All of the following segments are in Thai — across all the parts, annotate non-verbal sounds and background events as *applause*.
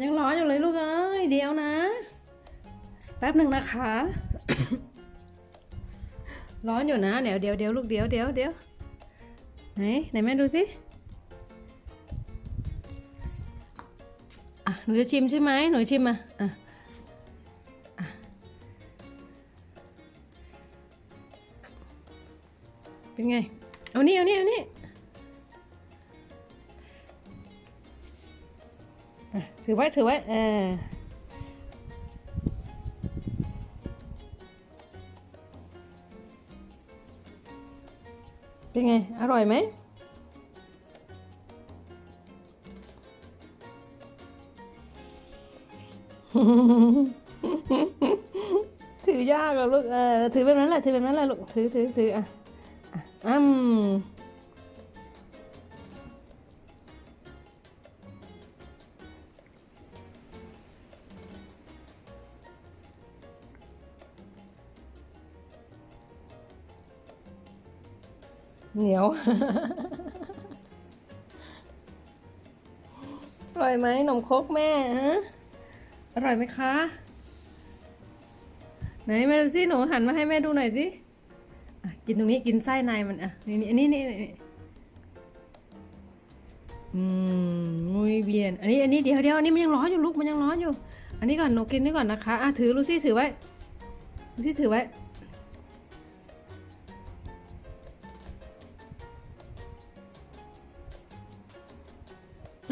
ยังร้อนอยู่เลยลูกเอ้ยเดี๋ยวนะ แป๊บหนึ่งนะคะ ร้อนอยู่นะเดี๋ยวเดี๋ยวเดี๋ยวลูกเดี๋ยวเดี๋ยวเดี๋ยวไหนไหนแม่ดูสิอะหนูจะชิมใช่ไหมหนูชิมมาอะอะเป็นไง เอานี่เอานี่เอานี่ ถือไว้ถือไว้เออเป็นไง อร่อยไหมถือยากเหรอลูก เออ ถือแบบนั้นแหละ ถือแบบนั้นแหละลูก ถือถือถืออะอะอ้ำ เหนียว อร่อยไหมนมครกแม่ฮะ อร่อยไหมคะ ไหนแม่ดูสิหนูหันมาให้แม่ดูหน่อยสิกินตรงนี้กินไส้ในมันอะ นี่นี่นี่นี่นี่อืมมุยเบียน อันนี้อันนี้เดี๋ยวเดี๋ยวอันนี้มันยังร้อนอยู่ลูกมันยังร้อนอยู่ อันนี้ก่อนหนูกินนี่ก่อนนะคะ อะถือลูซี่ถือไว้ลูซี่ถือไว้ อ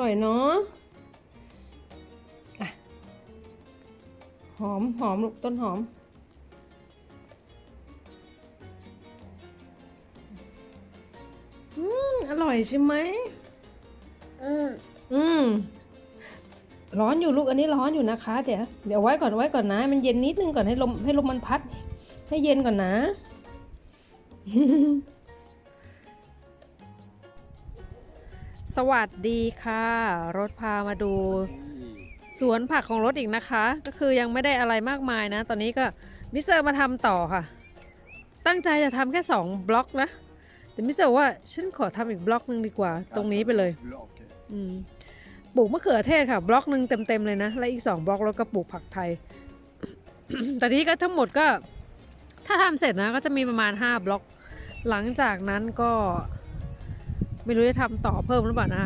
ร่อยเนาะอะหอมหอมลูกต้นหอม อืม อร่อยใช่ไหม อืม อืม ร้อนอยู่ลูกอันนี้ร้อนอยู่นะคะ เดี๋ยวเดี๋ยวไว้ก่อนไว้ก่อนนะ มันเย็นนิดนึงก่อนให้ลมให้ลมมันพัด ให้เย็นก่อนนะ สวัสดีค่ะ รถพามาดูสวนผักของรถอีกนะคะ ก็คือยังไม่ได้อะไรมากมายนะ ตอนนี้ก็มิสเตอร์มาทำต่อค่ะ ตั้งใจจะทำแค่ 2 บล็อกนะ แต่มิสเตอร์ว่าฉันขอทำอีกบล็อกหนึ่งดีกว่า ตรงนี้ไปเลยอืมปลูกมะเขือเทศค่ะ บล็อกหนึ่งเต็มๆเลยนะ และอีก 2 บล็อกแล้วก็ปลูกผักไทยแต่นี้ก็ทั้งหมดก็ ถ้าทำเสร็จนะก็จะมีประมาณ 5 บล็อก หลังจากนั้นก็ ไม่รู้จะทำต่อเพิ่มหรือเปล่านะ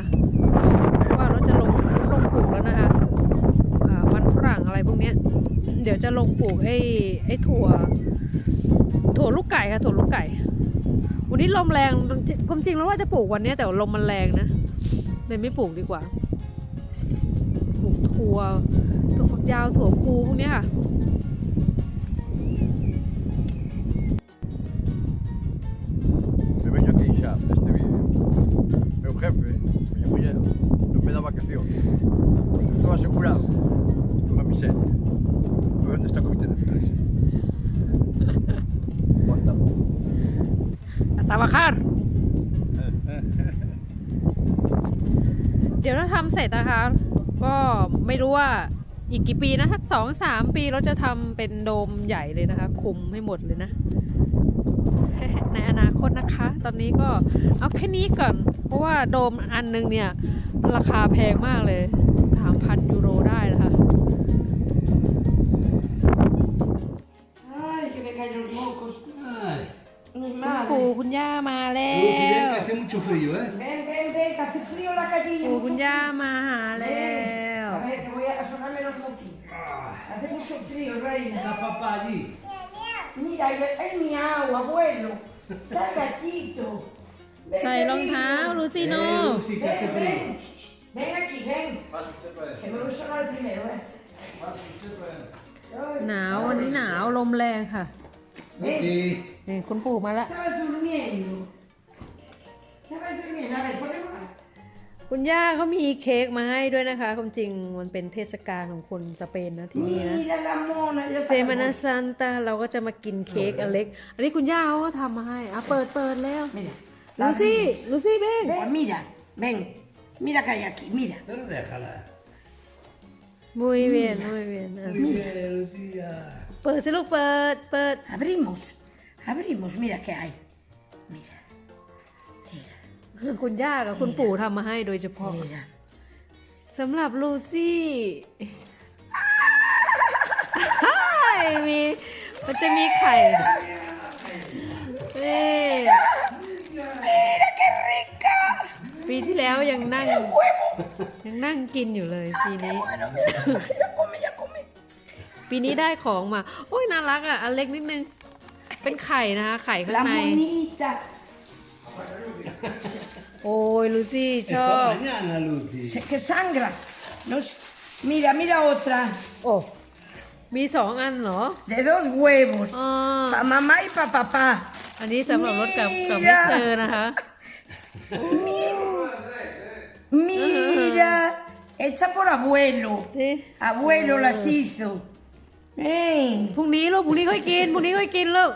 เพราะว่ารถจะลงลงปลูกแล้วนะคะมันฝรั่งอะไรพวกเนี้ยเดี๋ยวจะลงปลูกไอ้ไอ้ถั่ว ถั่วลูกไก่ค่ะถั่วลูกไก่ วันนี้ลมแรงความจริงแล้วว่าจะปลูกวันนี้แต่ลมมันแรงนะเลยไม่ปลูกดีกว่าปลูกถั่วถั่วฝักยาวถั่วพูพวกเนี้ยค่ะ non me da vacación. Estou asegurado. Estou unha miseria. A ver onde está o comité de empresa. Corta. a trabajar เดี๋ยวถ้าทำเสร็จนะคะ ก็ไม่รู้ว่าอีกกี่ปีนะสักสองสามปีเราจะทำเป็นโดมใหญ่เลยนะคะ คุมให้หมดเลยนะ ในอนาคตนะคะ ตอนนี้ก็เอาแค่นี้ก่อน เพราะว่าโดมอันหนึงเนี่ย ราคาแพงมากเลย 3,000 ยูโรได้นะคะ Ay, que me caen los mocos. Ay, Mi คุณ madre. ปู่คุณย่ามาแล้ Lucy, ven ว que hace mucho frío, ¿eh? Ven, ven, ven, que hace frío la calle. ปู่ mucho คุณ frío. ย่ามาหาแล้ว A ver, que voy a sonarme los moquitos. Hace mucho frío, reina. Está papá allí. Mira, es es miau, abuelo. Está el gatito. Ven, ใส่รองเท้า ven, ลูซี่โน Eh, Lucy, que hace Ven, frío. ven. Ven aquí, ven. Pase usted para Que me voy a sonar primero, eh. Pase usted para หนาววันนี้หนาวลมแรงค่ะ Lucy. นี่คุณปู่มาแล้ว Estabas durmiendo. Estabas durmiendo. A ver, ponemos. คุณย่าเขามีเค้กมาให้ด้วยนะคะความจริงมันเป็นเทศกาลของคนสเปนนะที่นี่นะ Mira la mona. ya เซ está มานา la ซันตาเราก็จะมากินเค้กอันเล็ก อันนี้คุณย่าเขาก็ทำมาให้อะเปิดเปิดแล้ว Mira. ลูซี่ลูซี่เบ้ง Ven, mira, ven. Mira que hay aquí, mira. Pero déjala. มุยเวียนมุยเวียนอะ Mira, Lucía. เปิดสิลูกเปิดเปิด Abrimos, abrimos, mira qué hay. Mira, mira. คุณย่ากับคุณปู่ทำมาให้โดยเฉพาะ Mira. สำหรับลูซี่มีมันจะมีไข่ แล้วยังนั่ง ยังนั่งกินอยู่เลยปีนี้ Bueno, mira, ya come, ya come. ปีนี้ได้ของมา โอ้ยน่ารักอะ อันเล็กนิดนึง เป็นไข่นะคะ ไข่ข้าง La ใน monita. โอ้ยลูซี่ชอบ Mañana, Lucy. Se- que sangra. No sé. Mira, mira otra. โอ้มีสองอันเหรอ De dos huevos. อ๋อ Para mamá y para papá. อันนี้สำหรับรถกับกับ Mira มิสเตอร์นะคะ Mira. Hecha por abuelo. นี่ Abuelo las hizo. Ven. พรุ่งนี้ลูกพรุ่งนี้ค่อยกินพรุ่งนี้ค่อยกินลูก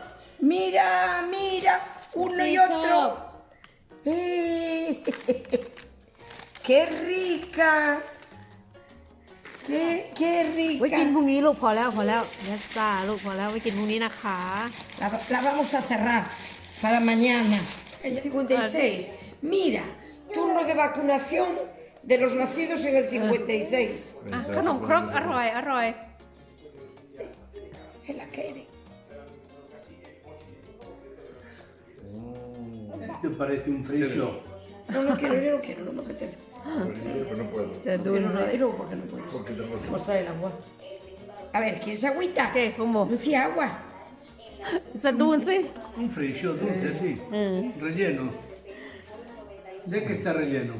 Mira, mira. Uno y Sí, otro. chao. *laughs* ¡Eh! ¡Qué rica! ¡Qué, qué ไว้กิน rica! พรุ่งนี้ลูกพอแล้วพอแล้วยัสซาลูกพอแล้วไว้กินพรุ่งนี้นะคะ La, la vamos a cerrar para mañana. El 56. Mira, turno de vacunación de los nacidos en el 56. อะขนมครกอร่อยอร่อย Él la quiere. Esto parece un frisó. No, no quiero, yo no quiero, no me apetece. Pero no puedo. จะดู Pero นะ no quiero porque no puedo. Porque tengo que- Mostrar el agua. A ver, ¿quieres agüita? โอเคคุณโม Lucía, agua. จะดูสิ Un frisó dulce, sí. Relleno. ¿De qué está relleno?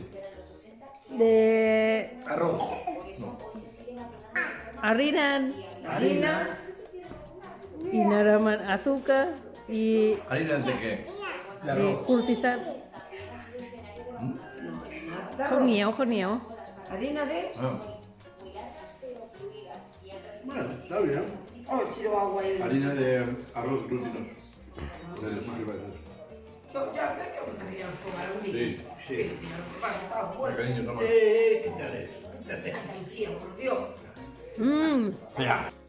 เด Arroz. อารินัน Harina. อินารามันอาซูกะอี ¿Harina de qué? De อี arroz. คุลติตันข้าวเหนียวข้าวเหนียว Harina de. Ah, Bueno, está bien. Oh, quiero agua ahí. harina de arroz glutinoso. De los riberos. Yo ya veo que me queríamos tomar un día. Sí. Sí. Bueno, cariño, toma. Eh, quítale eso. Lucía, por Dios. อืม Ya.